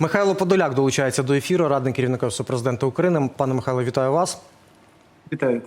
Михайло Подоляк долучається до ефіру, радник керівника Офісу України. Пане Михайло, вітаю вас. Вітаю.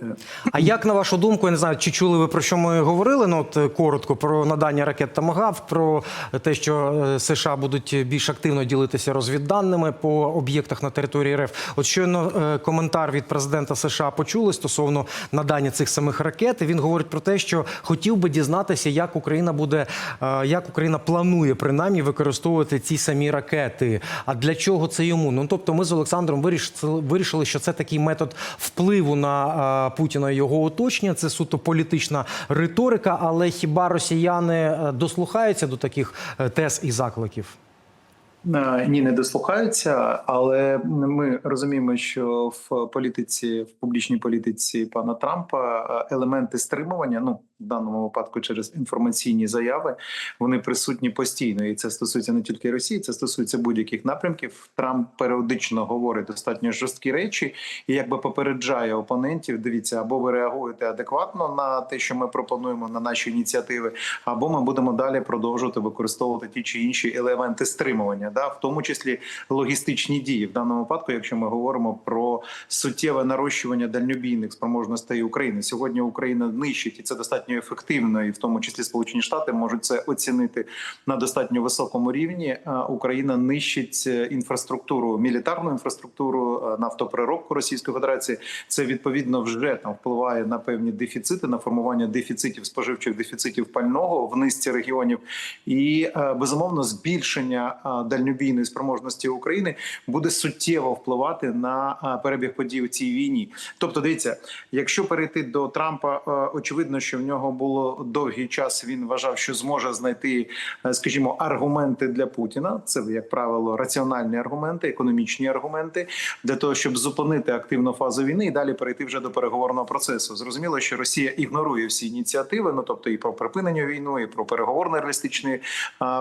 А як на вашу думку, я не знаю, чи чули ви про що ми говорили? Ну от е, коротко про надання ракет «Томагавк», про те, що е, США будуть більш активно ділитися розвідданими по об'єктах на території РФ. От щойно е, коментар від президента США почули стосовно надання цих самих ракет. І Він говорить про те, що хотів би дізнатися, як Україна буде, е, як Україна планує принаймні використовувати ці самі ракети. А для чого це йому? Ну тобто, ми з Олександром вирішили, що це такий метод впливу на Путіна і його оточення. Це суто політична риторика. Але хіба росіяни е, дослухаються до таких е, тез і закликів? Е, Ні, не дослухаються, але ми розуміємо, що в політиці, в публічній політиці пана Трампа е, елементи стримування, ну в даному випадку через інформаційні заяви, вони присутні постійно, і це стосується не тільки Росії, це стосується будь-яких напрямків. Трамп періодично говорить достатньо жорсткі речі і якби попереджає опонентів. Дивіться, або ви реагуєте адекватно на те, що ми пропонуємо на наші ініціативи, або ми будемо далі продовжувати використовувати ті чи інші елементи стримування, да, в тому числі логістичні дії. В даному випадку, якщо ми говоримо про суттєве нарощування дальнобійних спроможностей України, сьогодні Україна нищить і це достатньо ефективно, і в тому числі Сполучені Штати можуть це оцінити на достатньо високому рівні. Україна нищить е, інфраструктуру, мілітарну інфраструктуру, е, нафтопереробку Російської Федерації. Це відповідно вже там впливає на певні дефіцити, на формування дефіцитів споживчих дефіцитів пального в низці регіонів, і е, безумовно збільшення е, дальнобійної спроможності України буде суттєво впливати на перебіг подій у цій війні. Тобто, дивіться, якщо перейти до Трампа, е, очевидно, що в нього було довгий час. Він вважав, що зможе знайти, е, скажімо, аргументи для Путіна. Це як правило раціональні аргументи, економічні аргументи для того, щоб зупинити активну фазу війни і далі перейти вже до переговорного процесу. Зрозуміло, що Росія ігнорує всі ініціативи. Ну тобто і про припинення війни, і про переговорно реалістичні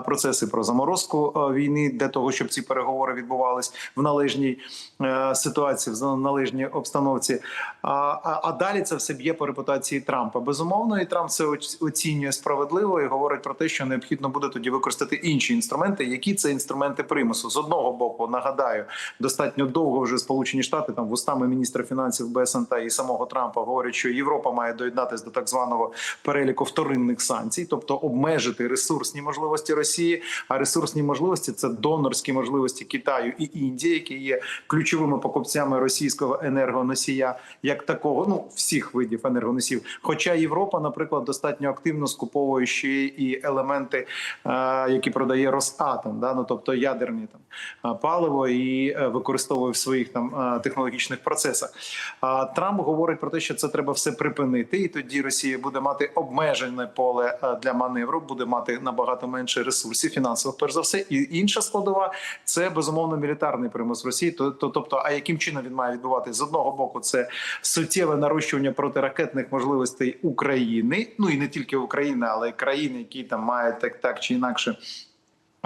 процеси, про заморозку е, війни для того, щоб ці переговори відбувались в належній е, ситуації, в належній обстановці. А, а, а далі це все б'є по репутації Трампа. Безумовно, і Трамп це оц- оцінює справедливо і говорить про те, що необхідно буде тоді використати інші інструменти. Які це інструменти примусу? З одного боку, нагадаю, достатньо довго вже Сполучені Штати там вустами міністра фінансів БСНТ і самого Трампа говорять, що Європа має доєднатися до так званого переліку вторинних санкцій, тобто обмежити ресурсні можливості Росії. А ресурсні можливості це донорські можливості Китаю і Індії, які є ключовими покупцями російського енергоносія, як такого, ну всіх видів енергоносів. Хоча Європа, наприклад, достатньо активно скуповує ще і елементи, е, які продає Росатом, да? ну тобто ядерні там е, паливо і е, використовує в своїх там технологічних процесах. Трамп говорить про те, що це треба все припинити, і тоді Росія буде мати обмежене поле для маневру, буде мати набагато менше ресурсів фінансових, перш за все. І інша складова це безумовно мілітарний примус Росії. То, то тобто, а яким чином він має відбуватися? з одного боку, це суттєве нарощування протиракетних можливостей України, ну і не тільки України, але й країн, які там мають так, так чи інакше.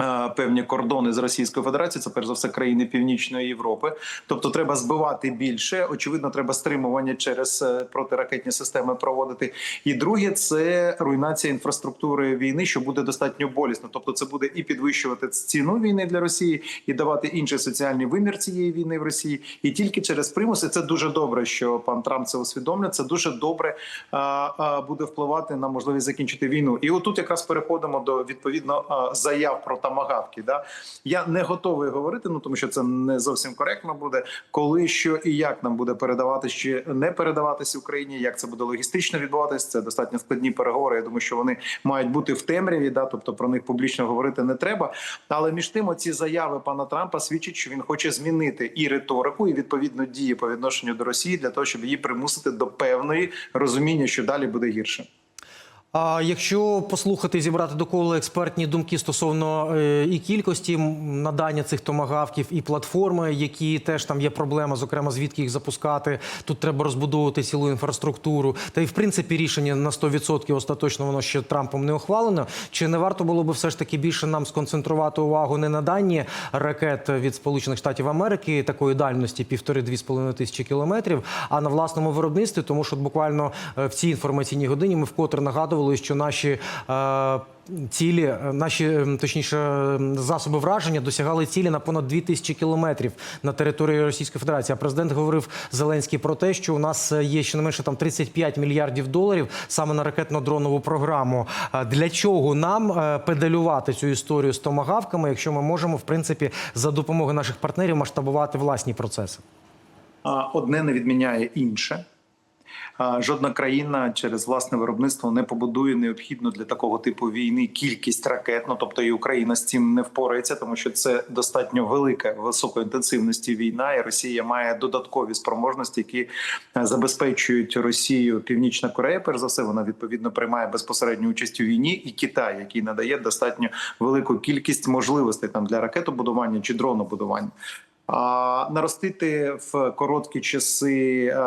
Е, Певні кордони з Російською Федерацією, це перш за все країни Північної Європи. Тобто, треба збивати більше. Очевидно, треба стримування через е, протиракетні системи проводити. І друге, це руйнація інфраструктури війни, що буде достатньо болісно. Тобто, це буде і підвищувати ціну війни для Росії, і давати інший соціальний вимір цієї війни в Росії. І тільки через примуси це дуже добре, що пан Трамп це усвідомлює. Це дуже добре а, а, буде впливати на можливість закінчити війну. І отут якраз переходимо до відповідно заяв про тамагавки. Да? Я не готовий говорити, ну тому що це не зовсім коректно буде, коли що і як нам буде передаватись чи не передаватись Україні, як це буде логістично відбуватись. Це достатньо складні переговори. Я думаю, що вони мають бути в темряві, да, тобто про них публічно говорити не треба. Але між тим, оці заяви пана Трампа свідчать, що він хоче змінити і риторику, і відповідно дії по відношенню до Росії для того, щоб її примусити до певної розуміння, що далі буде гірше. А якщо послухати, зібрати доколи експертні думки стосовно е, і кількості надання цих томагавків, і платформи, які теж там є проблема, зокрема звідки їх запускати, тут треба розбудовувати цілу інфраструктуру. Та й в принципі рішення на 100% остаточно воно ще Трампом не ухвалено. Чи не варто було би все ж таки більше нам сконцентрувати увагу не на дані ракет від Сполучених Штатів Америки такої дальності півтори-дві з половиною тисячі кілометрів, а на власному виробництві, тому що буквально е, в цій інформаційній годині ми вкотре нагадували. Повідомили, що наші е, цілі, е, наші ем, точніше засоби враження досягали цілі на понад 2 тисячі кілометрів на території Російської Федерації. А президент говорив Зеленський про те, що у нас е, є щонайменше там 35 мільярдів доларів саме на ракетно-дронову програму. Для чого нам е, педалювати цю історію з томагавками, якщо ми можемо в принципі за допомогою наших партнерів масштабувати власні процеси? Одне не відміняє інше. Жодна країна через власне виробництво не побудує необхідну для такого типу війни кількість ракет. Ну тобто і Україна з цим не впорається, тому що це достатньо велика високої інтенсивності війна, і Росія має додаткові спроможності, які забезпечують Росію Північна Корея. Перш за все, вона відповідно приймає безпосередню участь у війні, і Китай, який надає достатньо велику кількість можливостей там для ракетобудування чи дронобудування. Наростити в короткі часи е,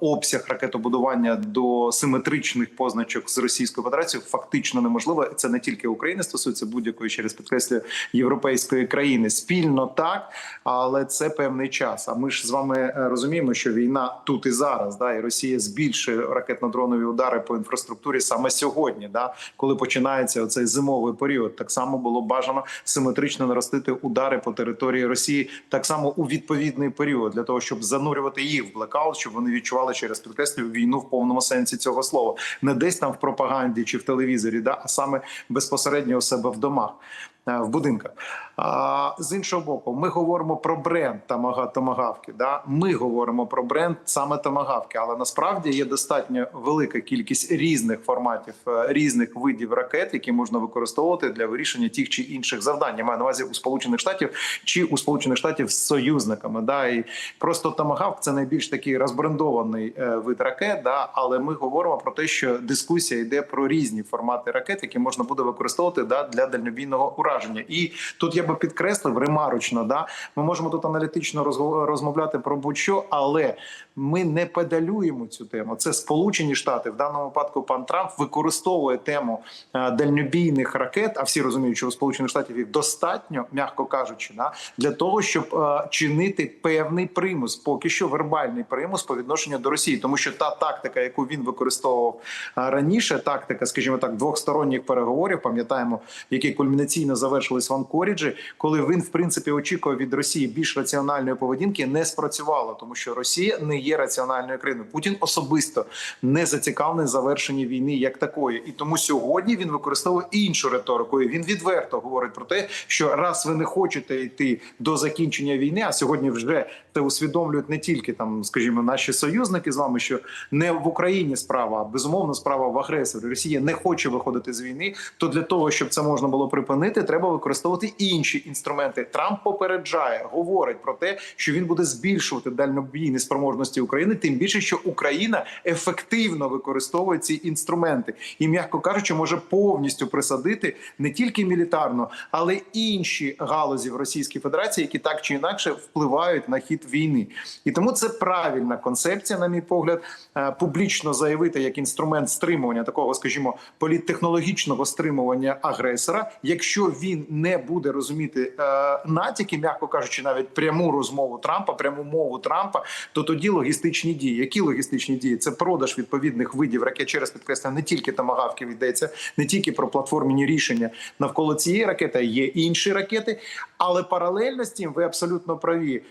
обсяг ракетобудування до симетричних позначок з Російською Федерацією фактично неможливо. Це не тільки України стосується будь-якої через підкреслюю європейської країни. Спільно так, але це певний час. А ми ж з вами е, розуміємо, що війна тут і зараз, да, і Росія збільшує ракетно-дронові удари по інфраструктурі саме сьогодні, да, коли починається оцей зимовий період. Так само було бажано симетрично наростити удари по території Росії, так само у відповідний період для того, щоб занурювати їх в блекаут, щоб вони відчували через підкреслюю війну в повному сенсі цього слова, не десь там в пропаганді чи в телевізорі, да, а саме безпосередньо у себе в домах. Е, В будинках з іншого боку, ми говоримо про бренд томагавки. Да, ми говоримо про бренд саме томагавки, але насправді є достатньо велика кількість різних форматів, е, різних видів ракет, які можна використовувати для вирішення тих чи інших завдань. Я маю на увазі у сполучених штатів чи у сполучених штатів з союзниками. Да, і просто томагавк це найбільш такий розбрендований е, вид ракет. Да, але ми говоримо про те, що дискусія йде про різні формати ракет, які можна буде використовувати да, для дальнобійного ураження. І тут я би підкреслив ремарочно, да ми можемо тут аналітично розмовляти про будь-що, але ми не педалюємо цю тему. Це Сполучені Штати в даному випадку. Пан Трамп використовує тему е, дальнобійних ракет. А всі розуміють, що у Сполучених Штатів їх достатньо, м'яко кажучи, да, для того, щоб е, чинити певний примус, поки що вербальний примус по відношенню до Росії, тому що та тактика, яку він використовував е, раніше, тактика, скажімо так, двохсторонніх переговорів, пам'ятаємо, які кульмінаційно завершились в Анкоріджі, коли він в принципі очікував від Росії більш раціональної поведінки, не спрацювало, тому що Росія не є раціональною країною. Путін особисто не зацікавлений в завершенні війни як такої, і тому сьогодні він використовує іншу риторику. І Він відверто говорить про те, що раз ви не хочете йти до закінчення війни, а сьогодні вже це усвідомлюють не тільки там, скажімо, наші союзники з вами, що не в Україні справа, а безумовно справа в агресорі. Росія не хоче виходити з війни. То для того, щоб це можна було припинити, треба використовувати інші інструменти. Трамп попереджає, говорить про те, що він буде збільшувати дальнобійні спроможності України, тим більше, що Україна ефективно використовує ці інструменти і, м'яко кажучи, може повністю присадити не тільки мілітарно, але й інші галузі в Російській Федерації, які так чи інакше впливають на хід війни. І тому це правильна концепція, на мій погляд, е, публічно заявити як інструмент стримування такого, скажімо, політтехнологічного стримування агресора, якщо він не буде розуміти е, натяки, м'яко кажучи, навіть пряму розмову Трампа, пряму мову Трампа, то тоді логістичні дії. Які логістичні дії? Це продаж відповідних видів ракет через підкреслення не тільки тамагавків йдеться, не тільки про платформені рішення навколо цієї ракети. Є інші ракети, але паралельно з тим ви абсолютно праві.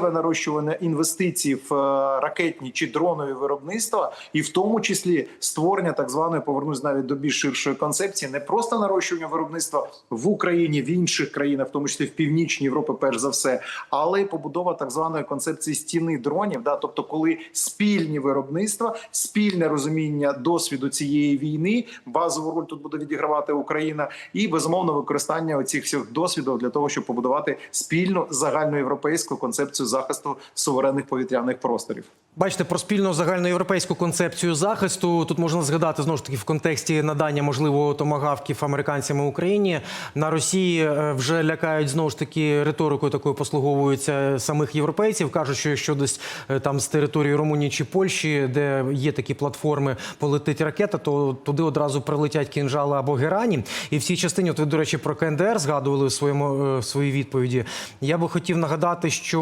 Суттєве нарощування інвестицій в е, ракетні чи дронові виробництва, і в тому числі створення так званої повернусь навіть до більш ширшої концепції, не просто нарощування виробництва в Україні, в інших країнах, в тому числі в північній Європі, перш за все, але й побудова так званої концепції стіни дронів. Да, тобто, коли спільні виробництва, спільне розуміння досвіду цієї війни, базову роль тут буде відігравати Україна, і безумовно використання оцих всіх досвідів для того, щоб побудувати спільну загальноєвропейську концепцію захисту суверенних повітряних просторів. Бачите, про спільну загальноєвропейську концепцію захисту тут можна згадати знову ж таки в контексті надання можливо томагавків американцями Україні. На Росії е, вже лякають знову ж таки риторикою такою послуговуються самих європейців. кажуть, що якщо десь е, там з території Румунії чи Польщі, де є такі платформи, полетить ракета, то туди одразу прилетять кінжали або герані. І в цій частині, от ви, до речі, про КНДР згадували в своєму е, в своїй відповіді. Я би хотів нагадати, що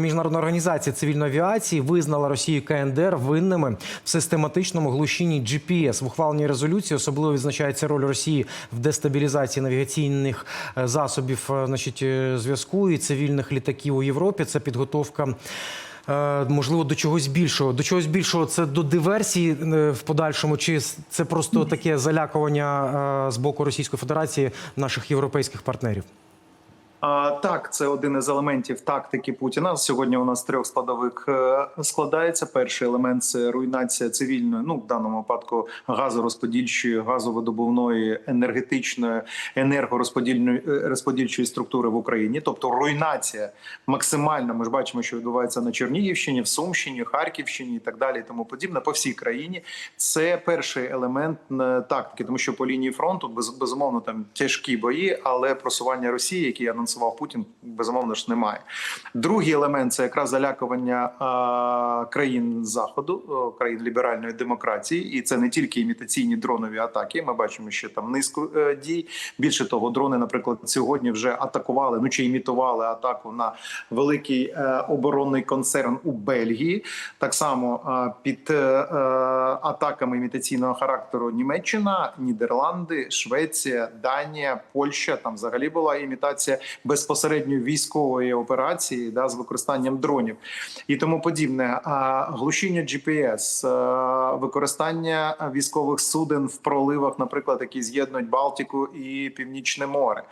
міжнародна організація цивільної авіації визнала Росію КНДР винними в систематичному глушінні GPS. В ухваленій резолюції особливо відзначається роль Росії в дестабілізації навігаційних е, засобів е, значить, е, зв'язку і цивільних літаків у Європі. Це підготовка. Можливо, до чогось більшого. До чогось більшого це до диверсії в подальшому, чи це просто таке залякування з боку Російської Федерації наших європейських партнерів? А, так, це один із елементів тактики Путіна. Сьогодні у нас трьох складових е, складається. Перший елемент це руйнація цивільної, ну в даному випадку газорозподільчої, газовидобувної, енергетичної, енергорозподільної е, розподільчої структури в Україні, тобто руйнація максимальна. Ми ж бачимо, що відбувається на Чернігівщині, в Сумщині, Харківщині і так далі, і тому подібне по всій країні. Це перший елемент е, тактики, тому що по лінії фронту без, безумовно там тяжкі бої, але просування Росії, які анонсував Путін, безумовно ж немає. Другий елемент це якраз залякування країн заходу, країн ліберальної демократії, і це не тільки імітаційні дронові атаки. Ми бачимо, що там низку е, дій. Більше того, дрони, наприклад, сьогодні вже атакували, ну чи імітували атаку на великий е, оборонний концерн у Бельгії. Так само під е, атаками імітаційного характеру Німеччина, Нідерланди, Швеція, Данія, Польща. Там взагалі була імітація безпосередньо військової операції да, з використанням дронів і тому подібне. А глушіння GPS, е, використання військових суден в проливах, наприклад, які з'єднують Балтику і Північне море,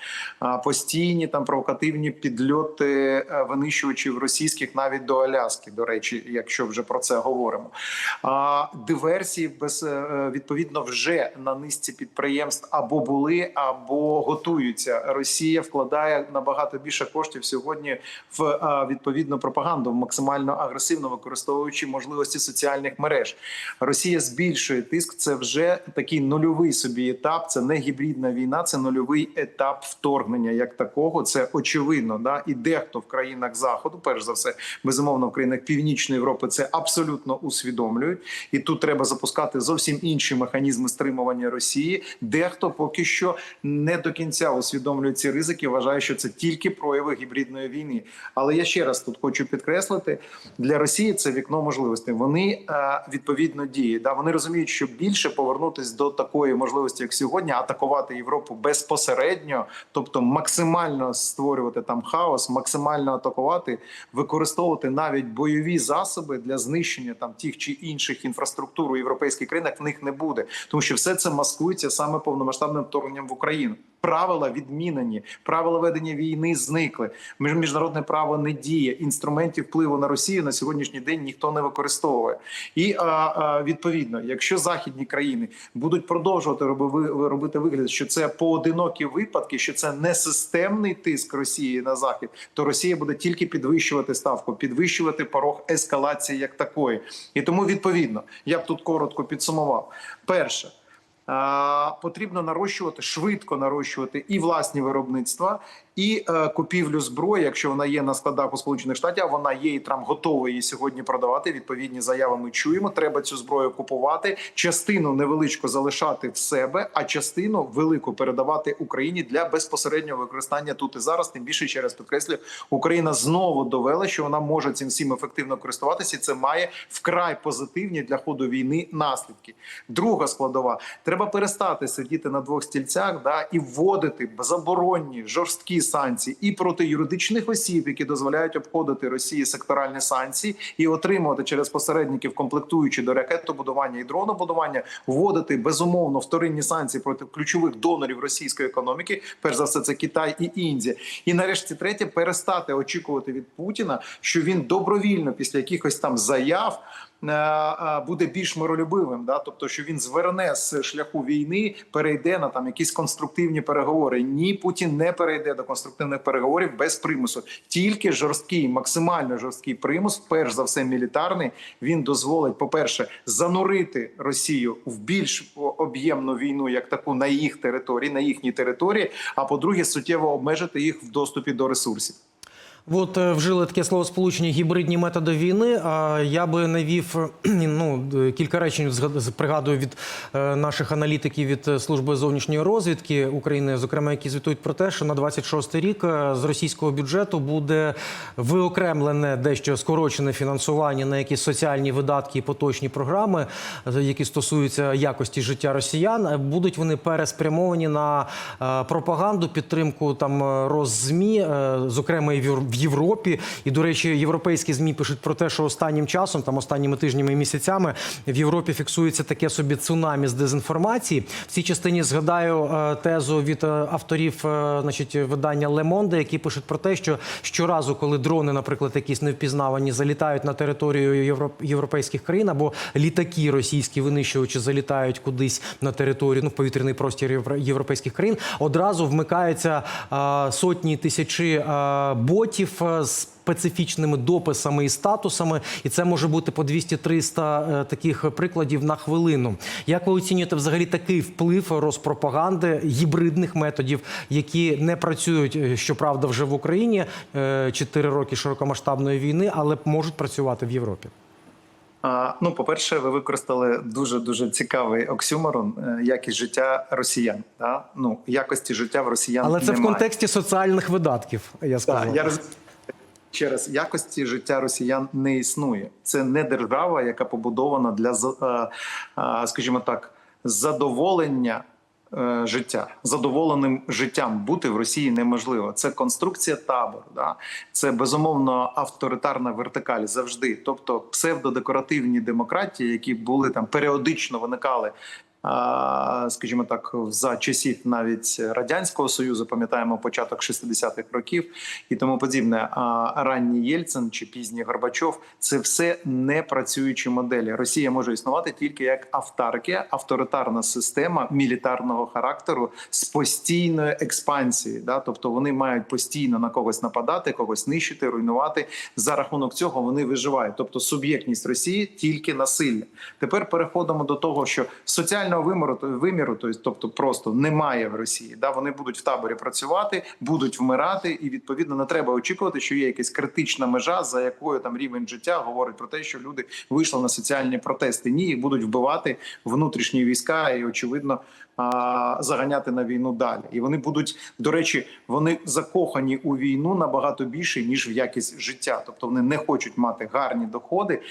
постійні там провокативні підльоти е, винищувачів російських навіть до Аляски. До речі, якщо вже про це говоримо. А диверсії без е, відповідно вже на низці підприємств або були, або готуються. Росія вкладає набагато більше коштів сьогодні в е, відповідну пропаганду, максимально агресивно використовуючи можливості соціальних мереж. Росія збільшує тиск. Це вже такий нульовий собі етап. Це не гібридна війна, це нульовий етап вторгнення як такого. Це очевидно. Да? І дехто в країнах заходу, перш за все, безумовно, в країнах Північної Європи це абсолютно усвідомлюють. І тут треба запускати зовсім інші механізми стримування Росії. Дехто поки що не до кінця усвідомлює ці ризики. Вважає, що це тільки прояви гібридної війни. Але я ще раз тут хочу підкреслити: для Росії це вікно можливостей. Вони е, відповідно діють. Да? Вони розуміють, що більше повернутися до такої можливості, як сьогодні, атакувати Європу безпосередньо, тобто максимально створювати там хаос, максимально атакувати, використовувати навіть бойові засоби для знищення там тих чи інших інфраструктур у європейських країнах в них не буде, тому що все це маскується саме повномасштабним вторгненням в Україну. Правила відмінені, правила ведення війни зникли. Між- Міжнародне право не діє. Інструментів впливу на Росію на сьогоднішній день ніхто не використовує. І а, а, відповідно, якщо західні країни будуть продовжувати роби- робити вигляд, що це поодинокі випадки, що це не системний тиск Росії на захід, то Росія буде тільки підвищувати ставку, підвищувати порог ескалації як такої. І тому відповідно я б тут коротко підсумував. Перше. А, Потрібно нарощувати швидко нарощувати і власні виробництва, і е, купівлю зброї, якщо вона є на складах у Сполучених Штатів, вона є і Трамп готовий її сьогодні продавати. Відповідні заяви ми чуємо. Треба цю зброю купувати, частину невеличку залишати в себе, а частину велику передавати Україні для безпосереднього використання тут і зараз. Тим більше ще раз підкреслю, Україна знову довела, що вона може цим всім ефективно користуватися. і Це має вкрай позитивні для ходу війни наслідки. Друга складова треба перестати сидіти на двох стільцях, да і вводити заборонні жорсткі санкції і проти юридичних осіб, які дозволяють обходити Росії секторальні санкції, і отримувати через посередників, комплектуючи до ракетобудування і дронобудування, вводити безумовно вторинні санкції проти ключових донорів російської економіки. Перш за все, це Китай і Індія. І нарешті третє перестати очікувати від Путіна, що він добровільно після якихось там заяв. Е, е, Буде більш миролюбивим, да, тобто, що він зверне з шляху війни, перейде на там якісь конструктивні переговори. Ні, Путін не перейде до конструктивних переговорів без примусу. Тільки жорсткий, максимально жорсткий примус, перш за все, мілітарний. Він дозволить, по-перше, занурити Росію в більш об'ємну війну, як таку на їх території, на їхній території. А по-друге, суттєво обмежити їх в доступі до ресурсів. От е, вжили таке словосполучення гібридні методи війни. А я би навів е, ну, кілька речень пригадую від е, наших аналітиків від е, служби зовнішньої розвідки України, зокрема, які звітують про те, що на 26 рік е, з російського бюджету буде виокремлене дещо скорочене фінансування на якісь соціальні видатки і поточні програми, е, які стосуються якості життя росіян. Е, Будуть вони переспрямовані на е, пропаганду, підтримку там е, роззмі, е, зокрема і в Європі. І до речі, європейські змі пишуть про те, що останнім часом, там останніми тижнями і місяцями, в Європі фіксується таке собі цунамі з дезінформації. В цій частині згадаю е, тезу від е, авторів, е, значить, видання Monde, які пишуть про те, що щоразу, коли дрони, наприклад, якісь невпізнавані, залітають на територію Євро- європейських країн, або літаки російські винищувачі залітають кудись на територію, ну повітряний простір євро- європейських країн, одразу вмикаються сотні тисячі ботів е, з специфічними дописами і статусами, і це може бути по 200-300 е, таких прикладів на хвилину. Як ви оцінюєте взагалі такий вплив розпропаганди гібридних методів, які не працюють, е, щоправда, вже в Україні 4 роки широкомасштабної війни, але можуть працювати в Європі? А, Ну, по-перше, ви використали дуже дуже цікавий оксюморон е, якість життя росіян. Да? Ну, якості життя в росіян Але це в контексті соціальних видатків. Я сказав. Так, я роз... Ще раз, якості життя росіян не існує. Це не держава, яка побудована для е, е, скажімо так, задоволення життя. Задоволеним життям бути в Росії неможливо. Це конструкція табору. Да? Це безумовно авторитарна вертикаль завжди. Тобто псевдодекоративні демократії, які були там періодично виникали скажімо так, за часів навіть радянського союзу, пам'ятаємо початок 60-х років і тому подібне. А ранній Єльцин чи пізній Горбачов це все не працюючі моделі. Росія може існувати тільки як автаркія, авторитарна система мілітарного характеру з постійною експансією. Да? Тобто вони мають постійно на когось нападати, когось нищити, руйнувати. За рахунок цього вони виживають. Тобто суб'єктність Росії тільки насилля. Тепер переходимо до того, що соціального виміру, виміру, тобто просто немає в Росії. Да, вони будуть в таборі працювати, будуть вмирати, і відповідно не треба очікувати, що є якась критична межа, за якою там рівень життя говорить про те, що люди вийшли на соціальні протести. Ні, їх будуть вбивати внутрішні війська, і очевидно. Заганяти на війну далі, і вони будуть до речі, вони закохані у війну набагато більше ніж в якість життя. Тобто вони не хочуть мати гарні доходи,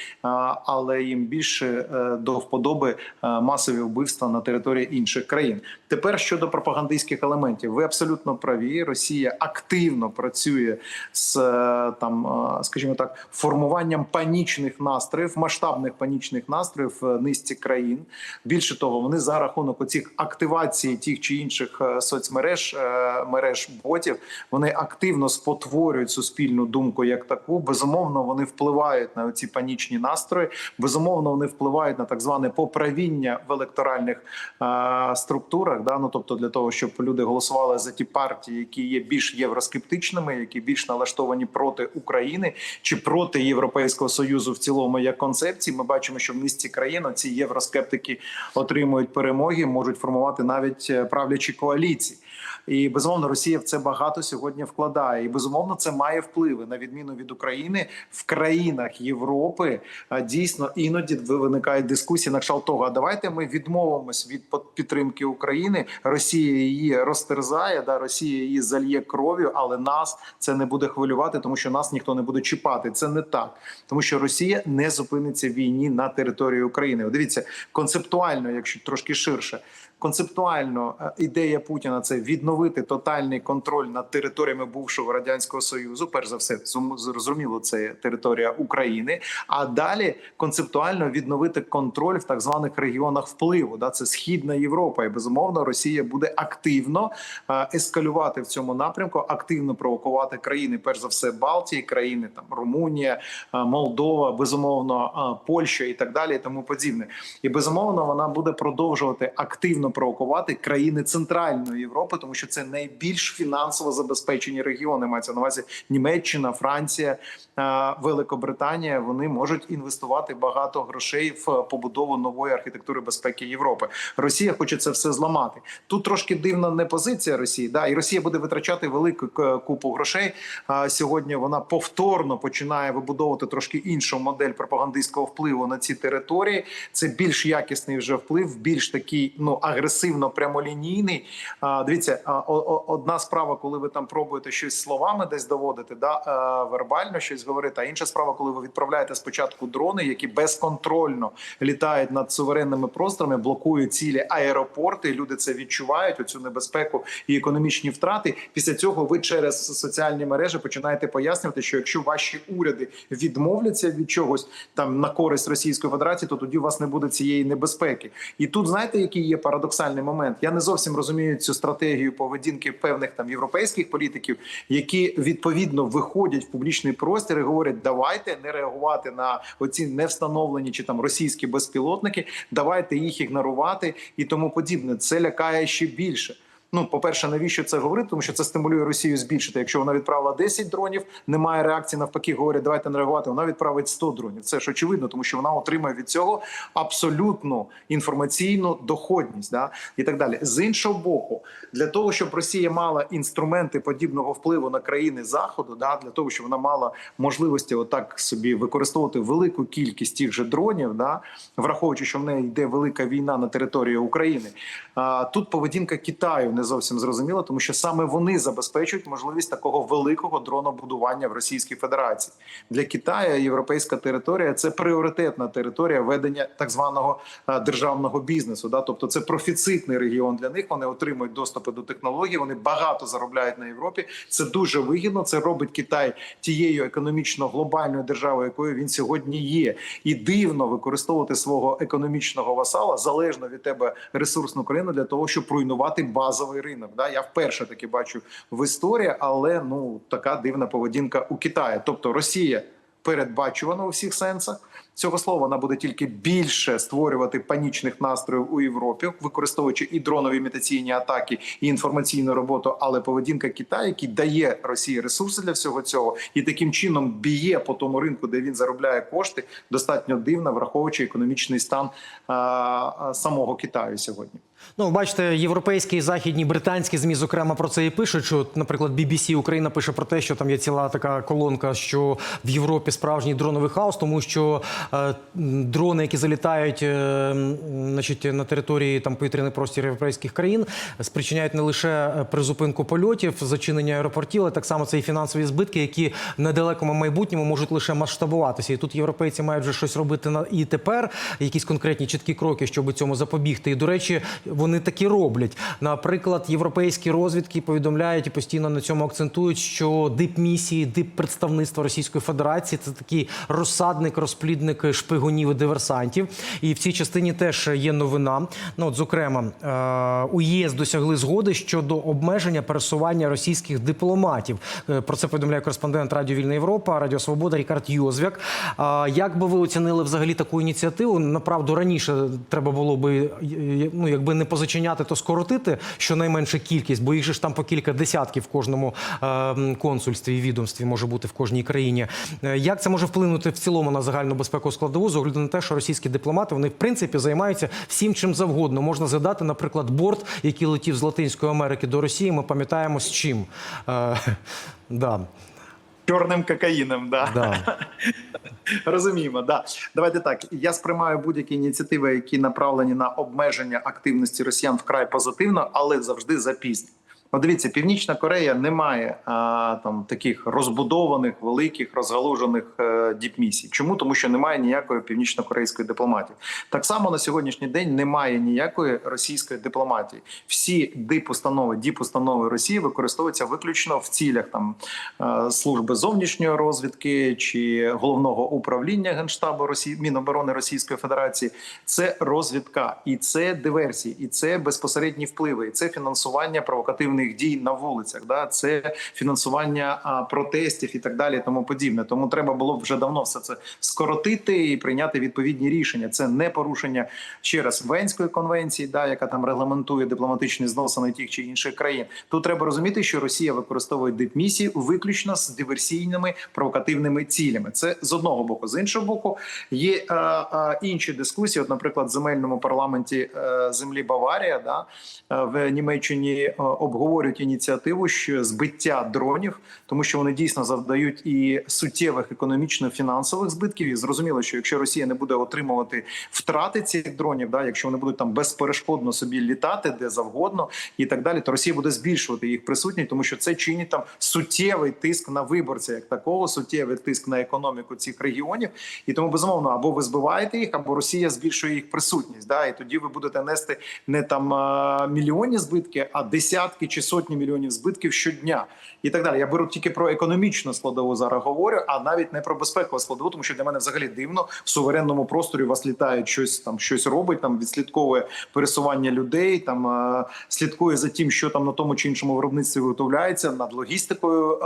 але їм більше е, до вподоби е, масові вбивства на території інших країн. Тепер щодо пропагандистських елементів, ви абсолютно праві. Росія активно працює з е, там, е, скажімо так, формуванням панічних настроїв, масштабних панічних настроїв в низці країн. Більше того, вони за рахунок оцих активації тих чи інших е, соцмереж е, мереж ботів, вони активно спотворюють суспільну думку як таку. Безумовно, вони впливають на ці панічні настрої. Безумовно, вони впливають на так зване поправіння в електоральних е, структурах. Да? Ну, тобто для того, щоб люди голосували за ті партії, які є більш євроскептичними, які більш налаштовані проти України чи проти Європейського союзу в цілому як концепції. Ми бачимо, що в низці країн ці євроскептики отримують перемоги, можуть формувати навіть е, правлячі коаліції. І безумовно, Росія в це багато сьогодні вкладає. І безумовно, це має впливи на відміну від України в країнах Європи. а, Дійсно, іноді виникають дискусії на кшталт того. А давайте ми відмовимось від підтримки України. Росія її розтерзає, да Росія її зальє кров'ю, але нас це не буде хвилювати, тому що нас ніхто не буде чіпати. Це не так, тому що Росія не зупиниться в війні на території України. Дивіться концептуально, якщо трошки ширше. Концептуально е, ідея Путіна це відновити тотальний контроль над територіями бувшого радянського союзу. Перш за все, зум- зрозуміло, це територія України. А далі концептуально відновити контроль в так званих регіонах впливу. Да, це східна Європа, і безумовно Росія буде активно е, ескалювати в цьому напрямку, активно провокувати країни, перш за все, Балтії, країни там Румунія, е, Молдова, безумовно, Польща і так далі, і тому подібне. І безумовно вона буде продовжувати активно провокувати країни Центральної Європи, тому що це найбільш фінансово забезпечені регіони. Мається на увазі Німеччина, Франція, е, Великобританія. Вони можуть інвестувати багато грошей в побудову нової архітектури безпеки Європи. Росія хоче це все зламати. Тут трошки дивна не позиція Росії. Да, і Росія буде витрачати велику купу грошей. Сьогодні вона повторно починає вибудовувати трошки іншу модель пропагандистського впливу на ці території. Це більш якісний вже вплив, більш такий ну агресивно прямолінійний. А, дивіться, одна справа, коли ви там пробуєте щось словами десь доводити, да е, вербально щось говорити. А інша справа, коли ви відправляєте спочатку дрони, які безконтрольно літають над суверенними просторами, блокують цілі аеропорти. Люди це відчувають. Оцю небезпеку і економічні втрати. Після цього ви через соціальні мережі починаєте пояснювати, що якщо ваші уряди відмовляться від чогось там на користь Російської Федерації, то тоді у вас не буде цієї небезпеки. І тут знаєте, який є парадоксальний момент. Я не зовсім розумію цю стратегію поведінки певних там європейських політиків, які відповідно виходять в публічний простір і говорять: давайте не реагувати на оці невстановлені чи там російські безпілотники, давайте їх ігнорувати і тому подібне. Це лякає ще більше. Ну, по-перше, навіщо це говорити? Тому що це стимулює Росію збільшити. Якщо вона відправила 10 дронів, немає реакції. Навпаки, говорять, давайте не реагувати. Вона відправить 100 дронів. Це ж очевидно, тому що вона отримає від цього абсолютну інформаційну доходність, да і так далі. З іншого боку, для того, щоб Росія мала інструменти подібного впливу на країни заходу, да для того, щоб вона мала можливості отак собі використовувати велику кількість тих же дронів, да враховуючи, що в неї йде велика війна на території України. А тут поведінка Китаю не зовсім зрозуміла, тому що саме вони забезпечують можливість такого великого дронобудування в Російській Федерації для Китаю. Європейська територія це пріоритетна територія ведення так званого державного бізнесу. Да, тобто це профіцитний регіон для них. Вони отримують доступи до технологій. Вони багато заробляють на Європі. Це дуже вигідно. Це робить Китай тією економічно глобальною державою, якою він сьогодні є, і дивно використовувати свого економічного васала залежно від тебе ресурсну країну для того, щоб руйнувати базовий ринок. Да, я вперше таки бачу в історії, але ну така дивна поведінка у Китаї. Тобто Росія передбачувана у всіх сенсах. Цього слова вона буде тільки більше створювати панічних настроїв у Європі, використовуючи і дронові імітаційні атаки, і інформаційну роботу. Але поведінка Китаю, який дає Росії ресурси для всього цього, і таким чином б'є по тому ринку, де він заробляє кошти, достатньо дивна, враховуючи економічний стан а, а, самого Китаю сьогодні. Ну, бачите, європейські, західні, британські змі, зокрема, про це і пишуть. Що, наприклад, BBC Україна пише про те, що там є ціла така колонка, що в Європі справжній дроновий хаос, тому що е, дрони, які залітають е, значить, на території там повітряний простір європейських країн, спричиняють не лише е, призупинку польотів, зачинення аеропортів, але так само це і фінансові збитки, які в недалекому майбутньому можуть лише масштабуватися. І тут європейці мають вже щось робити на і тепер, якісь конкретні чіткі кроки, щоб цьому запобігти. І до речі, вони такі роблять. Наприклад, європейські розвідки повідомляють і постійно на цьому акцентують, що дипмісії, диппредставництва Російської Федерації це такий розсадник, розплідник шпигунів і диверсантів. І в цій частині теж є новина. Ну, от, зокрема, е, у ЄС досягли згоди щодо обмеження пересування російських дипломатів. Е, Про це повідомляє кореспондент Радіо Вільна Європа, Радіо Свобода Рікард Йозвяк. Як би ви оцінили взагалі таку ініціативу? Направду раніше треба було би е, ну якби не позачиняти, то скоротити щонайменше кількість, бо їх же ж там по кілька десятків в кожному е, консульстві і відомстві може бути в кожній країні. Е, Як це може вплинути в цілому на загальну безпекову складову з огляду на те, що російські дипломати вони в принципі займаються всім чим завгодно. Можна згадати, наприклад, борт, який летів з Латинської Америки до Росії. Ми пам'ятаємо з чим. Е, да, Чорним кокаїном, да. да. Розуміємо, да. Давайте так. Я сприймаю будь-які ініціативи, які направлені на обмеження активності росіян вкрай позитивно, але завжди запізно. От дивіться, Північна Корея не має а, там таких розбудованих, великих, розгалужених е, діпмісій. Чому? Тому що немає ніякої північно-корейської дипломатії. Так само на сьогоднішній день немає ніякої російської дипломатії. Всі дипустанови, діпустанови Росії використовуються виключно в цілях там е, служби зовнішньої розвідки чи головного управління генштабу Росії Міноборони Російської Федерації. Це розвідка, і це диверсії, і це безпосередні впливи, і це фінансування провокативних дій на вулицях. Да, це фінансування протестів і так далі, тому подібне. Тому треба було б вже давно все це скоротити і прийняти відповідні рішення. Це не порушення ще раз Венської конвенції, да, яка там регламентує дипломатичні зносини тих чи інших країн. Тут треба розуміти, що Росія використовує дипмісії виключно з диверсійними провокативними цілями. Це з одного боку, з іншого боку, є е, е, інші дискусії. От, наприклад, в земельному парламенті е, землі Баварія, да е, в Німеччині е, обговорюють ініціативу що збиття дронів, тому що вони дійсно завдають і суттєвих економічно-фінансових збитків. І зрозуміло, що якщо Росія не буде отримувати втрати цих дронів, да, якщо вони будуть там безперешкодно собі літати де завгодно і так далі, то Росія буде збільшувати їх присутність, тому що це чинить там суттєвий тиск на виборця, як такого, суттєвий тиск на економіку цих регіонів. І тому безумовно або ви збиваєте їх, або Росія збільшує їх присутність. Да, і тоді ви будете нести не там мільйонні збитки, а десятки чи сотні мільйонів збитків щодня і так далі. Я беру тільки про економічну складову зараз говорю, а навіть не про безпекову складову, тому що для мене взагалі дивно в суверенному просторі вас літають щось там, щось робить, там відслідковує пересування людей, там е, слідкує за тим, що там на тому чи іншому виробництві виготовляється, над логістикою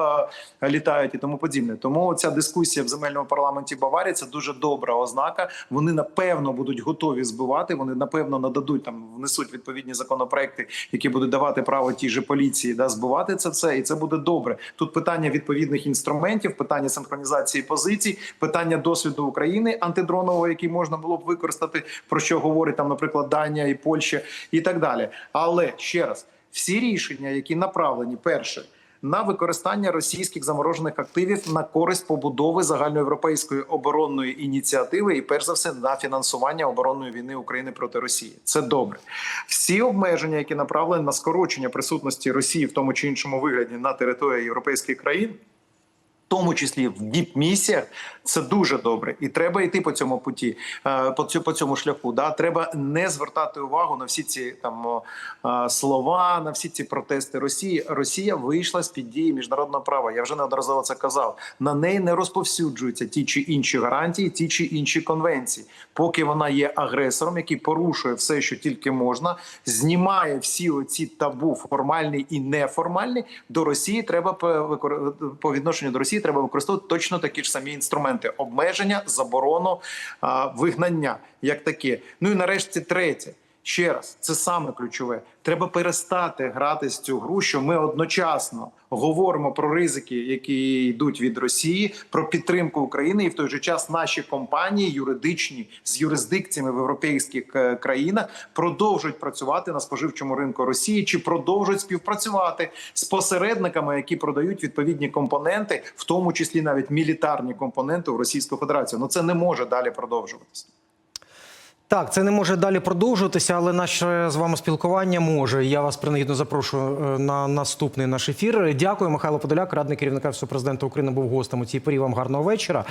е, літають і тому подібне. Тому ця дискусія в земельному парламенті Баварії це дуже добра ознака. Вони напевно будуть готові збивати. Вони напевно нададуть там, внесуть відповідні законопроекти, які будуть давати право тій же поліції да збивати це все, і це буде добре. Тут питання відповідних інструментів, питання синхронізації позицій, питання досвіду України антидронового, який можна було б використати, про що говорить там, наприклад, Данія і Польща, і так далі. Але ще раз, всі рішення, які направлені, перше. На використання російських заморожених активів на користь побудови загальноєвропейської оборонної ініціативи, і перш за все на фінансування оборонної війни України проти Росії, це добре. Всі обмеження, які направлені на скорочення присутності Росії в тому чи іншому вигляді на території європейських країн, тому числі в діп-місіях, це дуже добре, і треба йти по цьому путі, е, по цю по цьому шляху. Да, треба не звертати увагу на всі ці там е, слова, на всі ці протести Росії. Росія вийшла з під дії міжнародного права. Я вже неодноразово це казав. На неї не розповсюджуються ті чи інші гарантії, ті чи інші конвенції, поки вона є агресором, який порушує все, що тільки можна, знімає всі оці табу формальні і неформальні. До Росії треба по відношенню до Росії треба використовувати точно такі ж самі інструменти: обмеження, заборону, вигнання, як таке. Ну і нарешті третє. Ще раз, це саме ключове. Треба перестати грати з цю гру, що ми одночасно говоримо про ризики, які йдуть від Росії, про підтримку України, і в той же час наші компанії юридичні з юрисдикціями в європейських е, країнах продовжують працювати на споживчому ринку Росії чи продовжують співпрацювати з посередниками, які продають відповідні компоненти, в тому числі навіть мілітарні компоненти в Російську Федерацію. Ну це не може далі продовжуватися. Так, це не може далі продовжуватися, але наше з вами спілкування може. Я вас принагідно запрошую е, на наступний наш ефір. Дякую, Михайло Подоляк, радник керівника Офісу президента України, був гостем у цій порі. Вам гарного вечора.